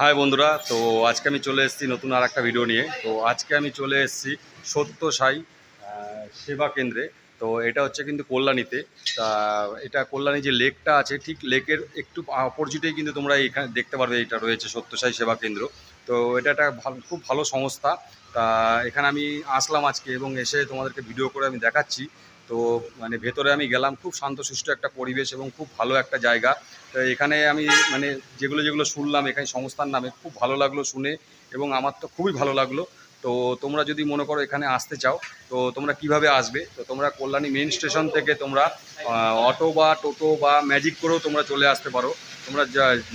High বন্ধুরা, তো আজকে আমি চলে এসেছি নতুন আর একটা ভিডিও নিয়ে। তো আজকে আমি চলে এসেছি সত্য সাই সেবা কেন্দ্রে। তো এটা হচ্ছে কিন্তু কল্যাণীতে। তা এটা কল্যাণী যে লেকটা আছে, ঠিক লেকের একটু অপোজিটেই কিন্তু তোমরা এখানে দেখতে পারবে এটা রয়েছে সত্যসাই সেবা কেন্দ্র। তো এটা একটা ভালো, খুব ভালো সংস্থা। তা এখানে আমি আসলাম আজকে এবং এসে তোমাদেরকে ভিডিও করে আমি দেখাচ্ছি। তো মানে ভেতরে আমি গেলাম, খুব শান্তশিষ্ট একটা পরিবেশ এবং খুব ভালো একটা জায়গা। তো এখানে আমি মানে যেগুলো যেগুলো শুনলাম, এখানে সংস্থার নামে খুব ভালো লাগল শুনে এবং আমার তো খুবই ভালো লাগল। তো তোমরা যদি মনে করো এখানে আসতে চাও, তো তোমরা কীভাবে আসবে? তো তোমরা কল্যাণী মেন স্টেশন থেকে তোমরা অটো বা টোটো বা ম্যাজিক করেও তোমরা চলে আসতে পারো। তোমরা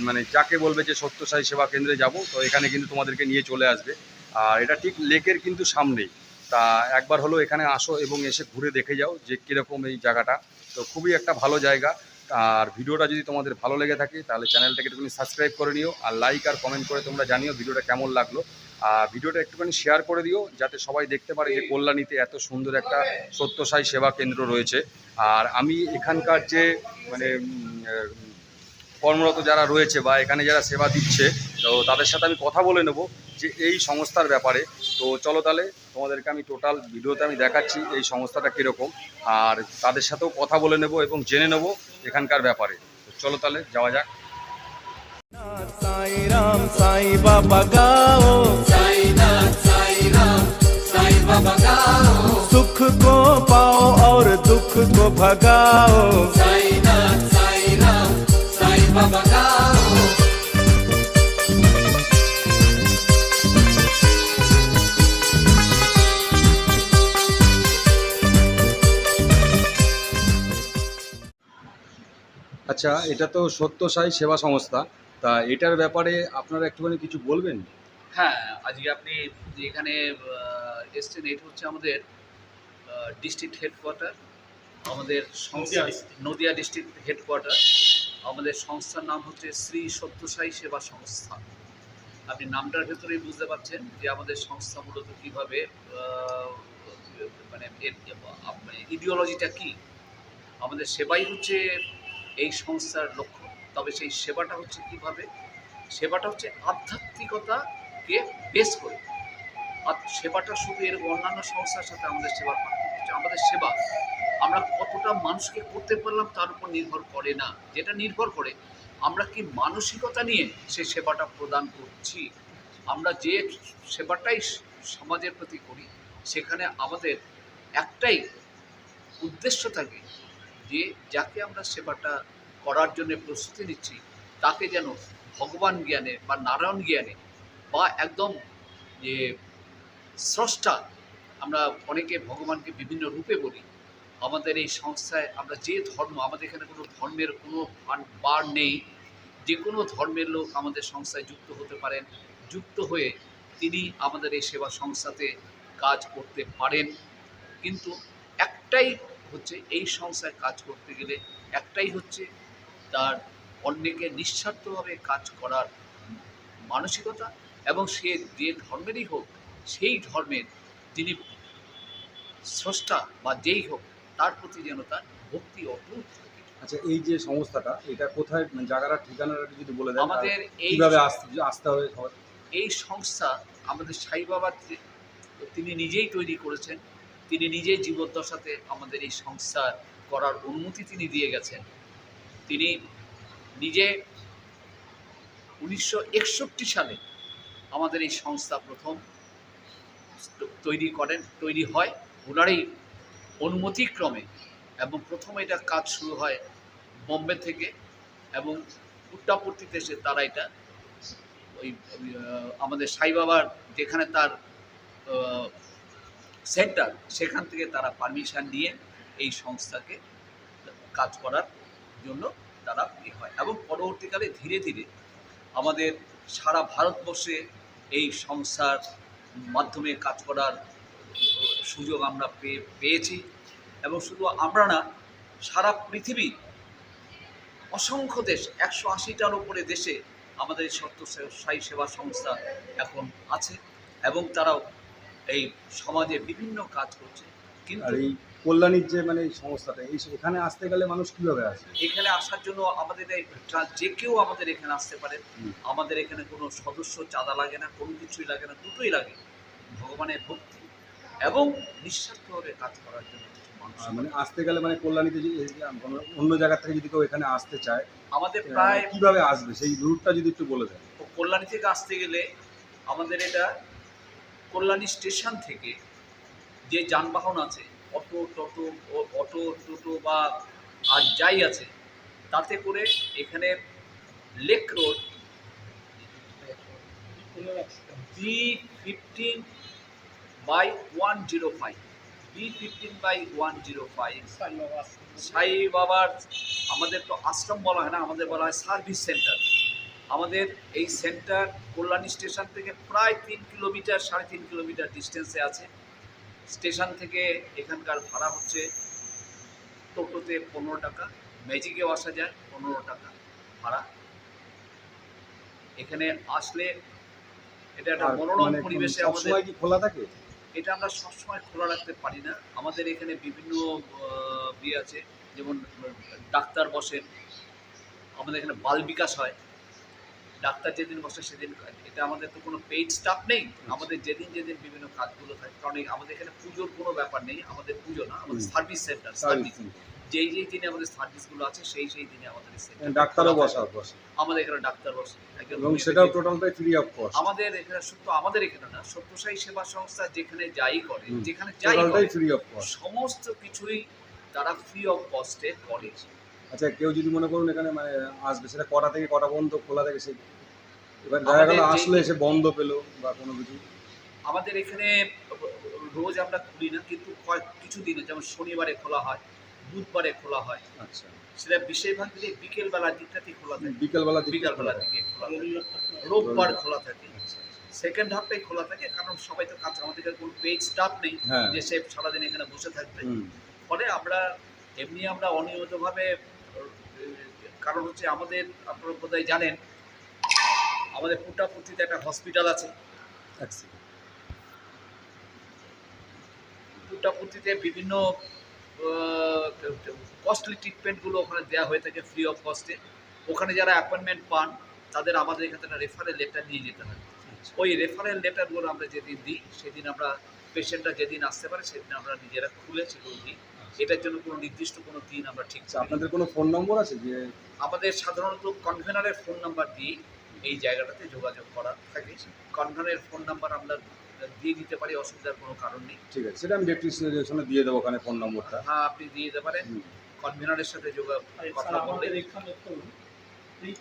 মানে যাকে বলবে যে সত্যসাই সেবা কেন্দ্রে যাব, তো এখানে কিন্তু তোমাদেরকে নিয়ে চলে আসবে। আর এটা ঠিক লেকের কিন্তু সামনেই। তা একবার হলো এখানে আসো এবং এসে ঘুরে দেখে যাও যে কীরকম এই জায়গাটা। তো খুবই একটা ভালো জায়গা। আর ভিডিওটা যদি তোমাদের ভালো লেগে থাকে, তাহলে চ্যানেলটাকে একটুখানি সাবস্ক্রাইব করে নিও আর লাইক আর কমেন্ট করে তোমরা জানিও ভিডিওটা কেমন লাগল। আর ভিডিওটা একটুখানি শেয়ার করে দিও, যাতে সবাই দেখতে পারে যে কল্যাণীতে এত সুন্দর একটা সত্যসাই সেবা কেন্দ্র রয়েছে। আর আমি এখানকার যে মানে কর্মরত যারা রয়েছে বা এখানে যারা সেবা দিচ্ছে, তো তাদের সাথে আমি কথা বলে নেব। যে এই সংস্থার ব্যাপারে। তো চলো তাহলে তোমাদেরকে আমি টোটাল ভিডিওতে আমি দেখাচ্ছি এই সংস্থাটা কীরকম। আর তাদের সাথেও কথা বলে নেব এবং জেনে নেব এখানকার ব্যাপারে। তো চলো তাহলে যাওয়া যাক। সাই সাই বাবা সাই সাই বাবা সুখ কো পাও আর দুঃখ কো ভগাও। সাই সাই রাম সাই বাবা গাও। আচ্ছা এটা তো সত্যসাই সেবা সংস্থা। তা এটার ব্যাপারে আপনারা একটুখানি কিছু বলবেন? হ্যাঁ আজকে আপনি এখানে এসছেন এটা হচ্ছে আমাদের ডিস্ট্রিক্ট হেডকোয়ার্টার আমাদের সংস্থা নদিয়া ডিস্ট্রিক্ট হেডকোয়ার্টার আমাদের সংস্থার নাম হচ্ছে শ্রী সত্যসাই সেবা সংস্থা। আপনি নামটার ভেতরেই বুঝতে পারছেন যে আমাদের সংস্থা মূলত কীভাবে মানে ইডিওলজিটা কি? আমাদের সেবাই হচ্ছে এই সংস্থার লক্ষ্য। তবে সেই সেবাটা হচ্ছে কীভাবে? সেবাটা হচ্ছে আধ্যাত্মিকতাকে বেস করে। আর সেবাটা শুধু এর অন্যান্য সংস্থার সাথে আমাদের সেবার পার্থক্য হচ্ছে, আমাদের সেবা। আমরা কতটা মানুষকে করতে পারলাম তার উপর নির্ভর করে না। যেটা নির্ভর করে, আমরা কি মানসিকতা নিয়ে সে সেবাটা প্রদান করছি? আমরা যে সেবাটাই সমাজের প্রতি করি, সেখানে আমাদের একটাই উদ্দেশ্য থাকে যে যাকে আমরা সেবাটা করার জন্য প্রস্তুতি নিচ্ছি, তাকে যেন ভগবান জ্ঞানে বা নারায়ণ জ্ঞানে বা একদম যে স্রষ্টা, আমরা অনেকে ভগবানকে বিভিন্ন রূপে বলি, আমাদের এই সংস্থায় আমরা যে ধর্ম, আমাদের এখানে কোনো ধর্মের কোনো বার নেই। যে কোনো ধর্মের লোক আমাদের সংস্থায় যুক্ত হতে পারেন, যুক্ত হয়ে তিনি আমাদের এই সেবা সংস্থাতে কাজ করতে পারেন। কিন্তু একটাই হচ্ছে এই সংস্থায় কাজ করতে গেলে একটাই হচ্ছে তার অন্যকে নিঃস্বার্থভাবে কাজ করার মানসিকতা এবং সে যে ধর্মেরই হোক সেই ধর্মের যিনি স্রষ্টা বা যেই হোক তার প্রতি যেন তার ভক্তি অটুট থাকে। আচ্ছা এই যে সংস্থাটা এটা কোথায় মানে জায়গাটা ঠিকানাটা যদি বলে দেন আমাদের আর এই কীভাবে আসতে আসতে হবে? এই সংস্থা আমাদের সাই বাবা তিনি নিজেই তৈরি করেছেন। তিনি নিজেই জীবদ্দশাতে আমাদের এই সংস্থা করার অনুমতি তিনি দিয়ে গেছেন। তিনি নিজে উনিশশো একষট্টি সালে আমাদের এই সংস্থা প্রথম তৈরি করেন তৈরি হয়। ওনারই অনুমতিক্রমে এবং প্রথম এটা কাজ শুরু হয় বোম্বে থেকে এবং উত্তাপত্তিতে এসে তারা এটা ওই ওই, আমাদের সাই বাবার যেখানে তার সেন্টার সেখান থেকে তারা পারমিশন নিয়ে এই সংস্থাকে কাজ করার জন্য তারা এ হয়। এবং পরবর্তীকালে ধীরে ধীরে আমাদের সারা ভারতবর্ষে এই সংস্থার মাধ্যমে কাজ করার সুযোগ আমরা পেয়ে পেয়েছি। এবং শুধু আমরা না, সারা পৃথিবী, অসংখ্য দেশ, একশো আশিটার উপরে দেশে আমাদের এই সত্য সেবা সংস্থা এখন আছে এবং তারাও এই সমাজে বিভিন্ন কাজ করছে কিন্তু আর এই কল্যাণীর যে মানে এই সংস্থাটা এই এখানে আসতে গেলে মানুষ কীভাবে আসে? এখানে আসার জন্য আমাদের এই যে কেউ আমাদের এখানে আসতে পারে। আমাদের এখানে কোনো সদস্য চাঁদা লাগে না কোনো কিছুই লাগে না দুটোই লাগে। ভগবানের ভক্তি এবং নিঃস্বার্থভাবে কাজ করার জন্য মানে আসতে গেলে মানে কল্যাণীতে যে এই যে অন্য জায়গা থেকে যদি কেউ এখানে আসতে চায় আমাদের প্রায় কীভাবে আসবে? সেই রুটটা যদি একটু বলে দেন। কল্যাণী থেকে আসতে গেলে আমাদের এটা কল্যাণী স্টেশন থেকে যে যানবাহন আছে অটো টোটো অটো টোটো বা আর যাই আছে তাতে করে এখানে lake road B fifteen by one zero five B fifteen by one zero five Sai বাবার আমাদের তো আশ্রম বলা হয় না আমাদের বলা হয় সার্ভিস সেন্টার আমাদের এই সেন্টার কল্যাণী স্টেশন থেকে প্রায় তিন কিলোমিটার সাড়ে তিন কিলোমিটার ডিস্টেন্সে আছে। স্টেশন থেকে এখানকার ভাড়া হচ্ছে টোটোতে পনেরো টাকা ম্যাজিকেও আসা যায় পনেরো টাকা ভাড়া। এখানে আসলে এটা একটা মনোরম মানে পরিবেশে আমাদের খোলা থাকে? এটা আমরা সবসময় খোলা রাখতে পারি না। আমাদের এখানে বিভিন্ন ইয়ে আছে যেমন ডাক্তার বসেন। আমাদের এখানে বাল বিকাশ হয়। ডাক্তার যেদিন বসে সেদিন এটা আমাদের তো কোনো পেইড স্টাফ নেই। আমাদের যেদিন যেদিন বিভিন্ন কাজগুলো থাকে কারণ আমাদের এখানে পুজোর কোনো ব্যাপার নেই আমাদের পুজো না আমাদের সার্ভিস সেন্টার সার্ভিস যেই যেই দিনে আমাদের সার্ভিসগুলো আছে সেই সেই দিনে আমাদের টা ডাক্তারও বসা বসে। আমাদের এখানে ডাক্তার বসে। এবং সেটাও টোটালটাই ফ্রি অফ কস্ট আমাদের এখানে শুধু আমাদের এখানে না সত্যসাই সেবা সংস্থা যেখানে যাই করে যেখানে যাই করে ফ্রি অফ কস্ট সমস্ত কিছুই তারা ফ্রি অফ কস্টে করে। আচ্ছা কেউ যদি মনে করুন এখানে মানে আসবে সেটা কটা থেকে কটা পর্যন্ত খোলা থাকে সেই এবার দেখা গেল আসলে এসে বন্ধ পেল বা কোনো কিছু। আমাদের এখানে রোজ আমরা খুলি না কিন্তু কয়েক কিছু দিনে যেমন শনিবারে খোলা হয় বুধবারে খোলা হয়। আচ্ছা। সেটা বেশিরভাগ দিনে বিকেল বেলার দিকটাতেই খোলা থাকে। বিকেলবেলা দিকে বিকাল দিকে খোলা থাকে। রোববার খোলা থাকে। সেকেন্ড হাফটাই খোলা থাকে কারণ সবাই তো কাজ আমাদের কোনো পেইড স্টাফ নেই হ্যাঁ। যে সে সারাদিন এখানে বসে থাকবে। ফলে আমরা এমনি আমরা অনিয়মিতভাবে কারণ হচ্ছে আমাদের, আপনারা বোধহয় জানেন, আমাদের পুটাপুতিতে একটা হসপিটাল আছে। second। বিভিন্ন কস্টলি ট্রিটমেন্টগুলো ওখানে দেওয়া হয়ে থাকে ফ্রি অফ কস্টে ওখানে যারা অ্যাপয়েন্টমেন্ট পান, তাদের আমাদের এখানে রেফারেল লেটার নিয়ে যেতে হয়। ওই রেফারেল লেটারগুলো আমরা যেদিন দিই, সেদিন আমরা পেশেন্টরা যেদিন আসতে পারে, সেদিন আমরা নিজেরা খুলে সেগুলো দিই। এটার জন্য কোনো নির্দিষ্ট কোনো দিন আমরা ঠিক আচ্ছা আপনাদের কোনো ফোন নম্বর আছে যে আমাদের সাধারণত কনভেনারের ফোন নাম্বার দিয়ে এই জায়গাটাতে যোগাযোগ করা থাকে। কনভেনারের ফোন নাম্বার আমরা দিয়ে দিতে পারি অসুবিধার কোনো কারণ নেই। ঠিক আছে সেটা আমি ডেসক্রিপশনে দিয়ে দেবো ওখানে ফোন নম্বরটা। হ্যাঁ আপনি দিয়ে দিতে পারেন। কনভেনারের সাথে যোগাযোগ কথা বললে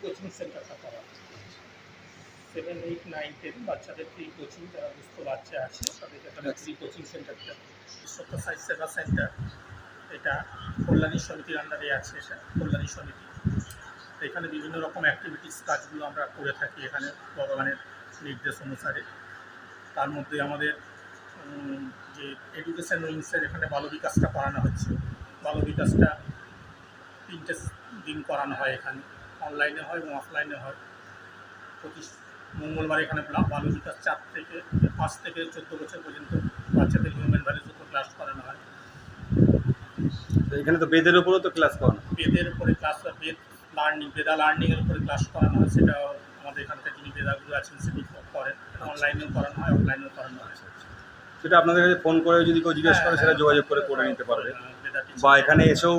কোচিং সেন্টারটা করা সেভেন এইট নাইন টেন বাচ্চাদের ফ্রি কোচিং যারা দুস্থ বাচ্চা আছে তাদের এখানে প্রি কোচিং সেন্টারটা সত্যসাই সেবা সেন্টার এটা কল্যাণী সমিতির আন্ডারে আছে এটা কল্যাণী সমিতি। তো এখানে বিভিন্ন রকম অ্যাক্টিভিটিস কাজগুলো আমরা করে থাকি এখানে ভগবানের নির্দেশ অনুসারে। তার মধ্যে আমাদের যে এডুকেশন উইংসের এখানে বাল বিকাশটা করানো হচ্ছে। বাল বিকাশটা তিনটে দিন করানো হয় এখানে। অনলাইনে হয় এবং অফলাইনে হয়। প্রতি মঙ্গলবার এখানে বাল বিকাশ চার থেকে পাঁচ থেকে চোদ্দ বছর পর্যন্ত বাচ্চাদের হিউম্যান ভ্যালিউর উপর ক্লাস এখানে তো বেদের উপরেও তো ক্লাস করানো বেদের উপরে ক্লাস বেদ লার্নিং বেদা লার্নিংয়ের উপরে ক্লাস করানো হয় সেটাও আমাদের এখানকার যিনি বেদাগুলো আছেন সেটি করেন। অনলাইনেও করানো হয় অফলাইনেও করানো হয়। সেটা আপনাদের কাছে ফোন করে যদি কেউ জিজ্ঞেস করে সেটা যোগাযোগ করে করে নিতে পারবে। বেদা বা এখানে এসেও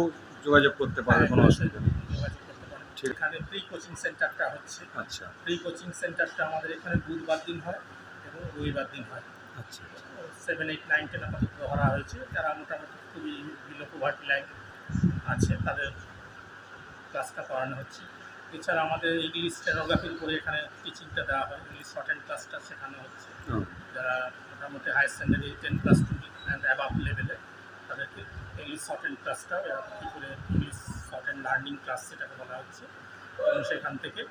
যোগাযোগ করতে পারবে কোনো অসুবিধা নেই। এখানে প্রি কোচিং সেন্টারটা হচ্ছে। আচ্ছা। প্রি কোচিং সেন্টারটা আমাদের এখানে বুধবার দিন হয় এবং রবিবার দিন হয়। আচ্ছা। সেভেন এইট নাইন টেন আপাতত ধরা হয়েছে। যারা মোটামুটি খুবই বিলো পোভার্টি লাইন আছে তাদের ক্লাসটা করানো হচ্ছে। এছাড়া আমাদের ইংলিশ স্টেনোগ্রাফির উপরে এখানে টিচিংটা দেওয়া হয়। ইংলিশ শর্ট অ্যান্ড ক্লাসটা শেখানো হচ্ছে। যারা মোটামুটি higher secondary ten plus two and above লেভেলে তাদেরকে ইংলিশ শর্ট অ্যান্ড ক্লাসটা কী করে English shorthand learning class সেটাকে বলা হচ্ছে। এবং সেখান থেকে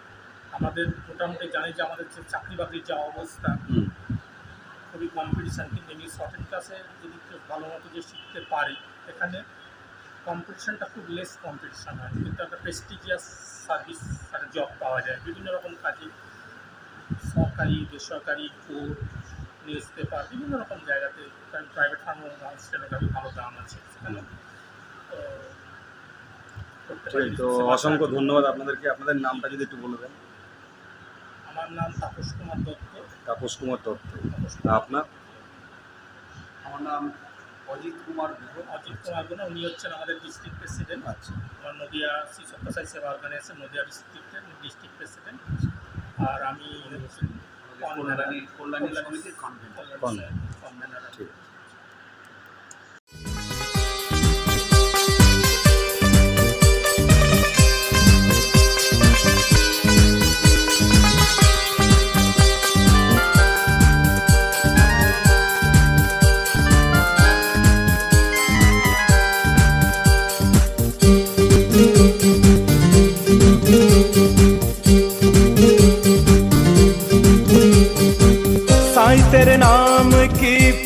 আমাদের মোটামুটি জানি যে আমাদের যে চাকরি বাকরির যা অবস্থা খুবই কম্পিটিশান কিন্তু ইংলিশ শর্ট অ্যান্ড ক্লাসে যদি ভালো মতো যে শিখতে পারে এখানে কম্পিটিশানটা খুব লেস কম্পিটিশান হয়। কিন্তু একটা প্রেস্টিজিয়াস সার্ভিস আর জব পাওয়া যায়। বিভিন্ন রকম কাজে সরকারি বেসরকারি কোর্ট নিউজ পেপার বিভিন্ন রকম জায়গাতে কারণ প্রাইভেট ফার্মের ভালো দাম আছে। সেখানে। তো অসংখ্য ধন্যবাদ আপনাদেরকে। আপনাদের নামটা যদি একটু বলে দেন। আমার নাম তাপস কুমার দত্ত। তাপস কুমার দত্ত। আপনার? আমার নাম অজিত কুমার অজিত কুমার গুহ উনি হচ্ছেন আমাদের ডিস্ট্রিক্ট প্রেসিডেন্ট আচ্ছা। আমার নদিয়া শ্রী সত্যসাই সেবা অর্গানাইজেশন নদিয়া ডিস্ট্রিক্টের ডিস্ট্রিক্ট প্রেসিডেন্ট আর আমি হচ্ছি কল্যাণী কল্যাণী সমিতির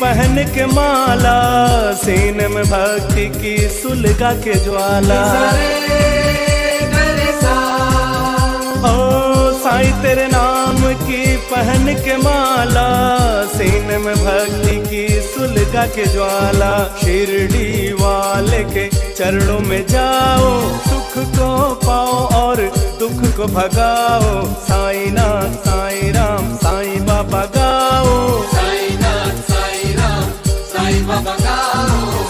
पहन के माला सीन में भक्ति की सुलगा के ज्वाला। ओ साईं तेरे नाम की पहन के माला सीन में भक्ति की सुलगा के ज्वाला। शिरडी वाले के चरणों में जाओ सुख को पाओ और दुख को भगाओ। साईं नाथ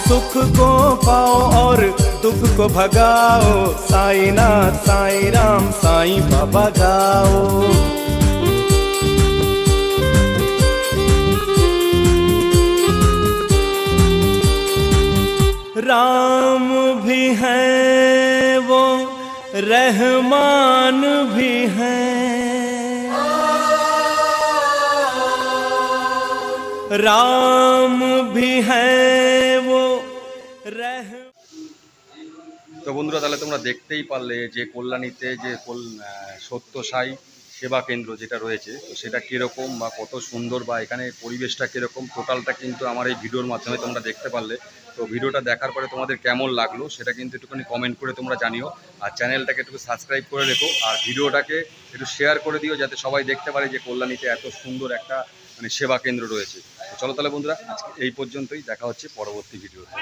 सुख को पाओ और दुख को भगाओ। साईं नाथ साईं, राम साई, बाबा गाओ। राम भी है, वो रहमान भी है। राम भी है তো বন্ধুরা তাহলে তোমরা দেখতেই পারলে যে কল্যাণীতে যে কল- আহ, সত্য সাই সেবা কেন্দ্র যেটা রয়েছে তো সেটা কীরকম বা কত সুন্দর বা এখানে পরিবেশটা কীরকম টোটালটা কিন্তু আমার এই ভিডিওর মাধ্যমে তোমরা দেখতে পারলে। তো ভিডিওটা দেখার পরে তোমাদের কেমন লাগল সেটা কিন্তু একটুখানি কমেন্ট করে তোমরা জানিও। আর চ্যানেলটাকে একটু সাবস্ক্রাইব করে রেখো আর ভিডিওটাকে একটু শেয়ার করে দিও যাতে সবাই দেখতে পারে যে কল্যাণীতে এত সুন্দর একটা মানে সেবা কেন্দ্র রয়েছে। চলো তাহলে বন্ধুরা এই পর্যন্তই দেখা হচ্ছে পরবর্তী ভিডিওতে।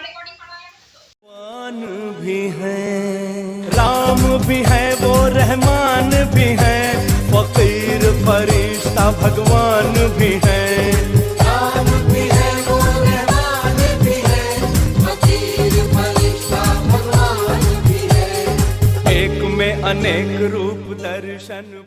भी है। राम भी है वो रहमान भी है। राम भी है वो रहमान भी है। फकीर फरिश्ता भगवान भी है। एक में अनेक रूप दर्शन